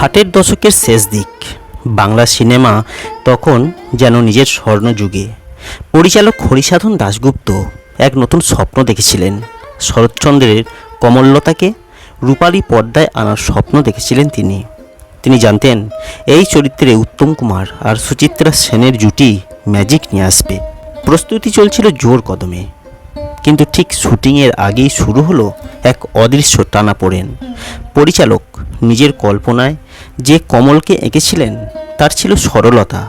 ষাটের দশকের শেষ দিক। বাংলা সিনেমা তখন যেন নিজের স্বর্ণযুগে। পরিচালক হরিসাধন দাশগুপ্ত এক নতুন স্বপ্ন দেখেছিলেন। শরৎচন্দ্রের কমললতাকে রূপালী পর্দায় আনার স্বপ্ন দেখেছিলেন তিনি। তিনি জানতেন, এই চরিত্রে উত্তম কুমার আর সুচিত্রা সেনের জুটি ম্যাজিক নিয়ে আসবে। প্রস্তুতি চলছিল জোর কদমে। কিন্তু ঠিক শুটিংয়ের আগেই শুরু হলো এক অদৃশ্য টানা পড়েন। পরিচালক নিজের কল্পনায় যে কমলকে এঁকেছিলেন, তার ছিল সরলতা,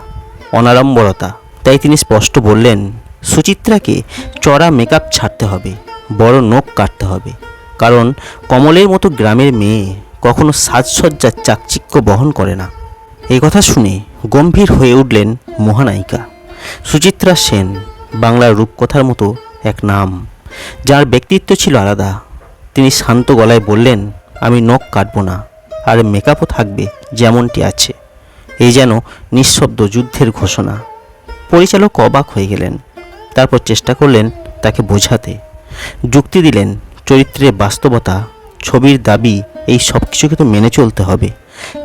অনাড়ম্বরতা। তাই তিনি স্পষ্ট বললেন, সুচিত্রাকে চড়া মেকআপ ছাড়তে হবে, বড় নখ কাটতে হবে। কারণ কমলের মতো গ্রামের মেয়ে কখনো সাজসজ্জার চাকচিক্য বহন করে না। এই কথা শুনে গম্ভীর হয়ে উঠলেন মহানায়িকা। সুচিত্রা সেন, বাংলার রূপকথার মতো এক নাম, যার ব্যক্তিত্ব ছিল আলাদা। তিনি শান্ত গলায় বললেন, আমি নখ কাটবো না আর মেকআপও থাকবে যেমনটি আছে। এই যেন নিঃশব্দ যুদ্ধের ঘোষণা। পরিচালক অবাক হয়ে গেলেন। তারপর চেষ্টা করলেন তাকে বোঝাতে। যুক্তি দিলেন, চরিত্রের বাস্তবতা, ছবির দাবি, এই সব কিছুকে তো মেনে চলতে হবে।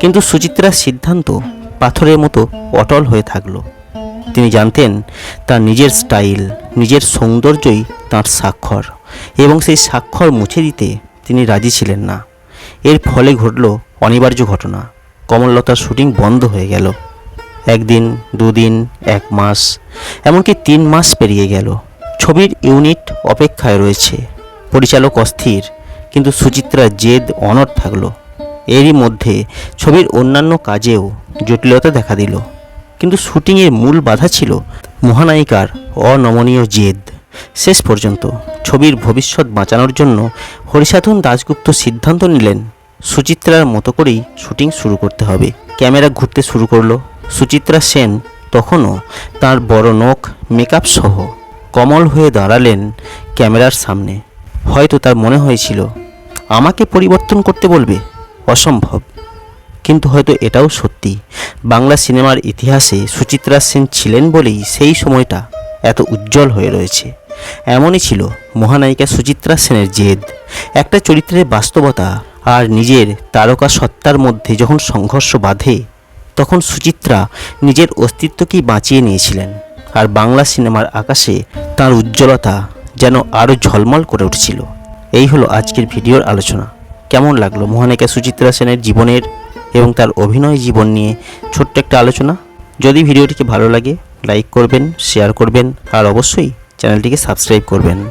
কিন্তু সুচিত্রার সিদ্ধান্ত পাথরের মতো অটল হয়ে থাকল। তিনি জানতেন, তার নিজের স্টাইল, নিজের সৌন্দর্যই তার স্বাক্ষর এবং সেই স্বাক্ষর মুছে দিতে তিনি রাজি ছিলেন না। এর ফলে ঘটল অনিবার্য ঘটনা। কমললতার শুটিং বন্ধ হয়ে গেল। একদিন, দুদিন, এক মাস, এমনকি তিন মাস পেরিয়ে গেল। ছবির ইউনিট অপেক্ষায় রয়েছে। পরিচালক অস্থির, কিন্তু সুচিত্রার জেদ অনড় থাকল। এরই মধ্যে ছবির অন্যান্য কাজেও জটিলতা দেখা দিল। কিন্তু শুটিংয়ের মূল বাধা ছিল মহানায়িকার অনমনীয় জেদ। শেষ পর্যন্ত ছবির ভবিষ্যৎ বাঁচানোর জন্য হরিসাধন দাশগুপ্ত সিদ্ধান্ত নিলেন সুচিত্রার মতো করেই শুটিং শুরু করতে হবে। ক্যামেরা ঘুরতে শুরু করল। সুচিত্রা সেন তখনও তার বড় নখ মেকআপ সহ কমল হয়ে দাঁড়ালেন ক্যামেরার সামনে। হয়তো তার মনে হয়েছিল, আমাকে পরিবর্তন করতে বলবে? অসম্ভব। কিন্তু হয়তো এটাও সত্যি। বাংলা সিনেমার ইতিহাসে সুচিত্রা সেন ছিলেন বলেই সেই সময়টা এত উজ্জ্বল হয়ে রয়েছে। এমনই ছিল মহানায়িকা সুচিত্রা সেনের জেদ। একটা চরিত্রের বাস্তবতা আর নিজের তারকা সত্তার মধ্যে যখন সংঘর্ষ বাঁধে, তখন সুচিত্রা নিজের অস্তিত্বকেই বাঁচিয়ে নিয়েছিলেন। আর বাংলা সিনেমার আকাশে তার উজ্জ্বলতা যেন আরও ঝলমল করে উঠছিল। এই হলো আজকের ভিডিওর আলোচনা। কেমন লাগল মহানায়িকা সুচিত্রা সেনের জীবনের এবং তার অভিনয় জীবন নিয়ে ছোট্ট একটা আলোচনা? যদি ভিডিওটিকে ভালো লাগে লাইক করবেন শেয়ার করবেন, আর অবশ্যই চ্যানেলটিকে সাবস্ক্রাইব করবেন।